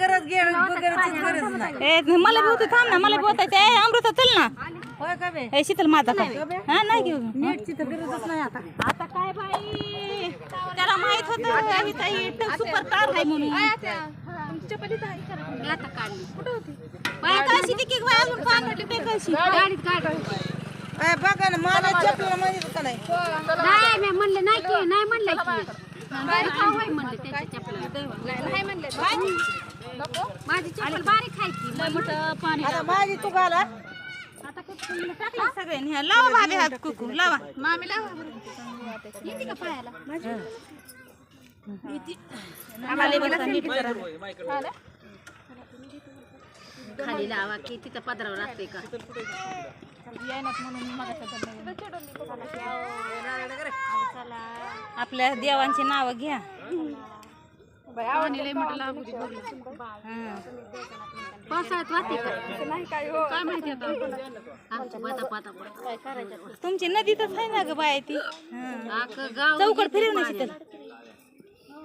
गरज नाही ए मला बी होतं थांब ना मला बी होतं ए अमृता चल ना. होय का बे? ए शीतल माझा का? हा नाही घेऊ. नेटची तर गरजच नाही आता. आता काय बाई? त्याला माहीत होतं आम्ही ताई सुपर कार आहे म्हणून. आता काढली. कुठं होती? बाया कशी ती की बाया अजून काय म्हटली ते कशी गाडीत. गाडी ए, बघा ना मला चपला माहिती का नाही? नाही मी म्हणले नाही की नाही म्हणले की. बारीक खाऊ म्हणले त्याच्या चपला. नाही म्हणले. माझी चप्पल बारीक आहे की लय मोठं पाणी आता माझी तू घाला. आता कुठून टाकलं. सगळ्यांनी हा, लावा भाभी हात कुकू लावा. मामी लावा. येते का पायाला? आम्हाला बघा नीट करा खाली लावा की तिथं पदरावर राहते का? आपल्या देवांची नावं घ्या. करायचं तुमची नदीतच आहे ना ग बाय ती? हा. आख गाव चौकट फिरव ना शीतल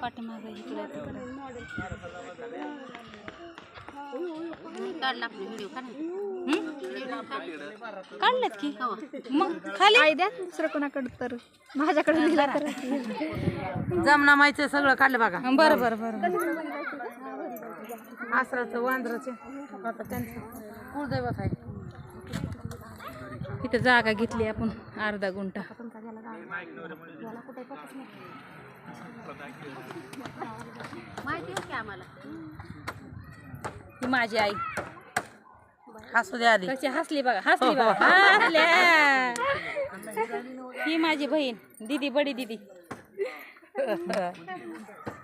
पाठीमागं इकडे. काढला आपले व्हिडिओ काढलेत की? मग खाली? द्या दुसरं कोणाकडे तर. माझ्याकडे दिला तर. जमना माहिती सगळं काढलं बघा. बरं बरं बरं. आसराचं वांद्राचे. आता त्यांचं. कुलदैवत आहे. इथं जागा घेतली आपण अर्धा गुंठा. माहिती आहे की आम्हाला? ही माझी आई. हसू द्या आधी. कशी हसली बघा हसली बघा. हसल्या. ही माझी बहीण दीदी बडी दीदी.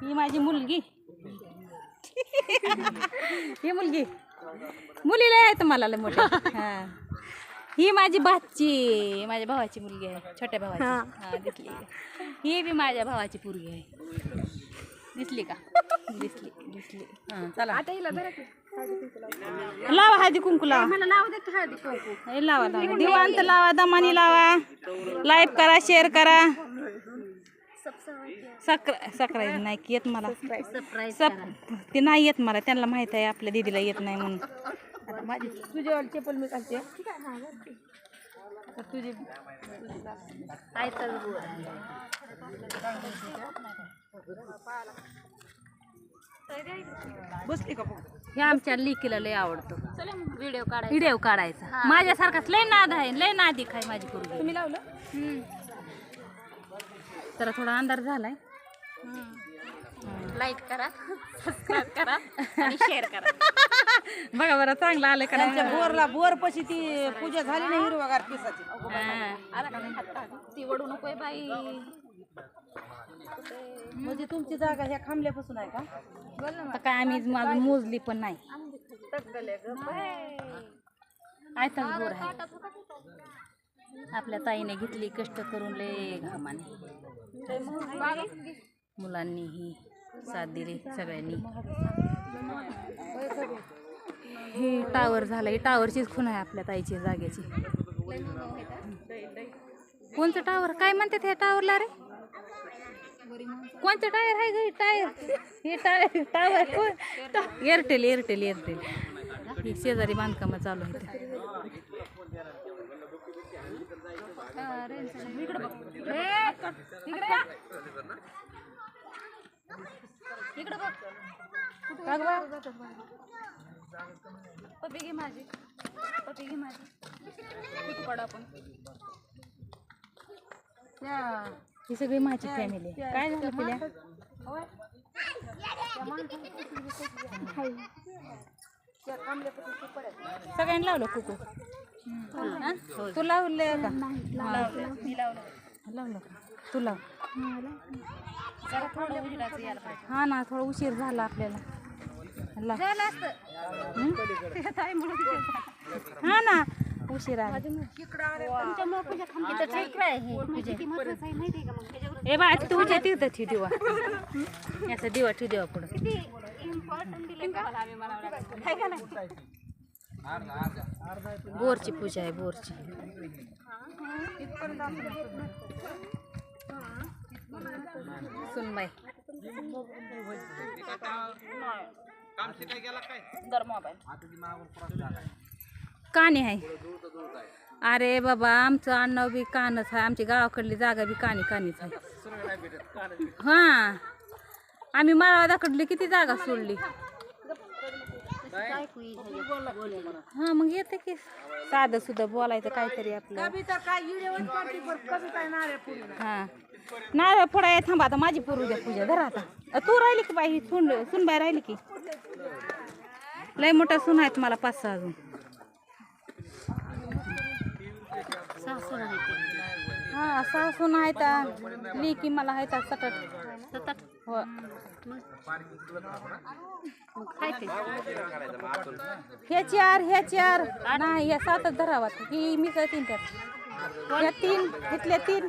ही माझी मुलगी. ही मुलगी. मुलीला आहेत मला लय मोठ्या. हा. ही माझी भाची माझ्या भावाची मुलगी आहे छोट्या भावाची. हा दिसली. ही बी माझ्या भावाची पोरगी आहे. दिसली का? दिसली दिसली. हा चला. लावा हळदी कुंकू लावा मला हळदी कुंकू. हे लावा लावा दिवांत लावा दमानी लावा. लाईक करा शेअर करा. सक्र सक्राईज नाही की येत मला. सरप्राईज सप ते नाही येत मला. त्यांना माहीत आहे आपल्या दीदीला येत नाही म्हणून. माझी तुझ्यावर चप्पल मी घालते. तुझी बसली का हे आमच्या लिकीला लय आवडतो. व्हिडिओ काढायचा. व्हिडिओ काढायचा. माझ्यासारखाच लय नाद आहे लय नादी खाय माझी पोरगी. तुम्ही लावलं? जरा थोडा अंधार झालाय. लाईक करा सबस्क्राईब करा आणि शेअर करा. बघा बरं चांगलं आलं का त्यांच्या बोरला बोर पशी ती पूजा झाली नाही हिरवागार पिसाची हा. ती वडू नकोय बाई. म्हणजे तुमची जागा ह्या खांबल्यापासून आहे का? आता काय आम्ही अजून मोजली पण नाही. आयताच बोर आहे. आपल्या ताईने घेतली कष्ट करून लय घामाने. मुलांनी ही साथ दिली सगळ्यांनी. ही टावर झालं ही टावरचीच खून आहे आपल्या ताईची जागेची. कोणतं टावर काय म्हणतात ह्या टावरला रे? कोणतं टायर आहे ग टायर हे टायर टावर कोण? एअरटेल एअरटेल एअरटेल ही शेजारी बांधकामं चालू आहेत. पप्पी घे माझी. पप्पी घे माझी. आपण. ही सगळी माझी फॅमिली काय झालं पिल्या? सगळ्यांनी लावलं कुकू. हा? तू लावले का? लावलं. लावलं. का? तू लाव. हा ना थोडा उशीर झाला आपल्याला. हं? हा ना. उशीर ए बा तुझ्या तिथं ठेव दिवा. याचा दिवा ठेव दिवा पुढं. बोरची पूजा आहे बोरची. सुनबाई. कानी आहे. अरे बाबा आमचं अन्न बी कानच आहे. आमची गावाकडली जागा बी कानी कानीच आहे. हा. आम्ही माळवादाकडली किती जागा सोडली? हा मग येते की. साधं सुद्धा बोलायचं काहीतरी आपलं. हा. नारळ फोडा थांबा आता. माझी पूर्व द्या पूजा. धरा आता. तू राहिली की बाई सुन सुनबाई राहिली की. लय मोठा सून आहेत मला पाच सहा अजून. हा सहा सून आहेत लेकी मला आहेत सतत. सतत? हो. हे चार हे चार. नाही या सातच धरावात. ही मी तीन त्यात. या तीन इथल्या तीन.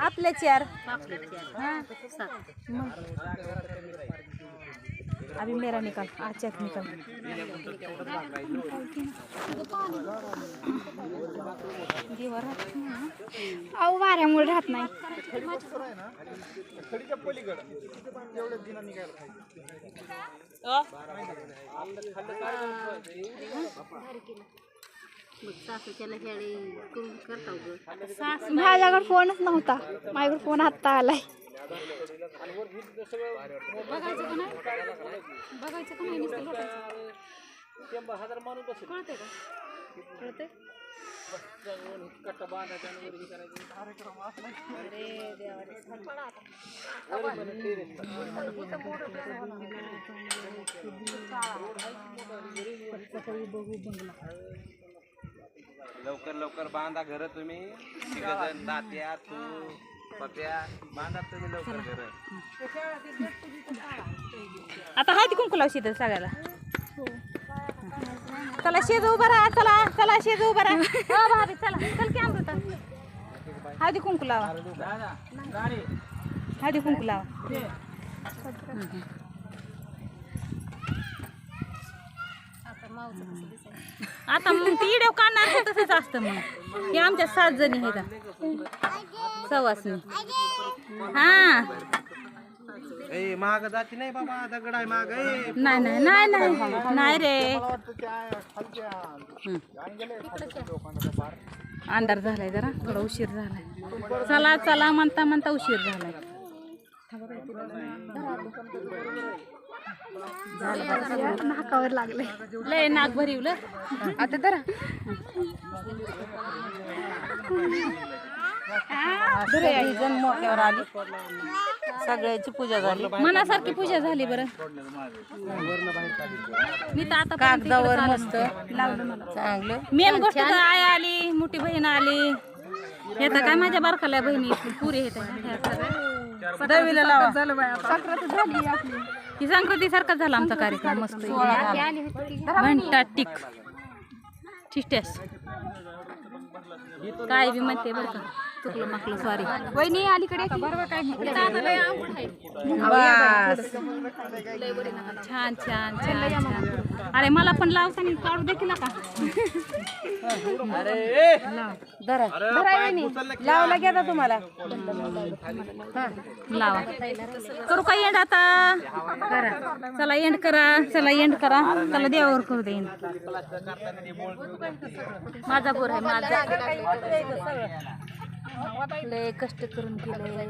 आपले चार हा. सात अभी मेरा निकाल. आचात निकाल. अहो वाऱ्यामुळे राहत नाही. मग माझ्याकडे फोनच नव्हता. माझ्याकडे फोन आत्ता आलाय. बघायचं का लवकर लवकर बांधा घर तुम्ही. तिघजण तात्या तू पप्या बांधा तुम्ही लवकर घर. आता हाय ती कुंकू लावशी तर सगळ्याला. चला शेज उभा राहा चला चला शेज उभा राहा. हो भाभी चला चल की अमृता. हळदी कुंकू लावा. हळदी कुंकू लावा. आता मग ती इडेव काढणार तसंच असतं मग. हे आमच्या सात जणी सवासनी हा. ए महाग जाती नाही बाबा दगड आहे महाग ए नाही नाही नाही नाही नाही रे. हं. अंधार झालाय जरा थोडा उशीर झालाय. चला चला म्हणता म्हणता उशीर झालाय. नाकावर लागले. लय नाक भरिवलं आता जण मोक्यावर आली. सगळ्याची पूजा झाली. मनासारखी पूजा झाली बरं. मी तर आता कागदावर मस्त. चांगलं. मेन गोष्ट तर आई आली मोठी बहीण आली. हे तर काय माझ्या बारकाल्या बहिणी पुरी येत दहावीला लावा. ही संक्रांती सारखा झाला आमचा कार्यक्रम मस्त. घंटा टिक. ठिस्ट्यास काय बी म्हणते बरं का. चुकलं माकलं सॉरी वहिनी अलीकडे छान छान छान अरे मला पण लावताना काढू देखील का धरा. लावला घ्या तुम्हाला. लावा. करू का एंड आता? करा. चला एंड करा चला एंड करा. चला देवावर करू दे. end. माझा गोर आहे माझा. लय कष्ट करून केलंय.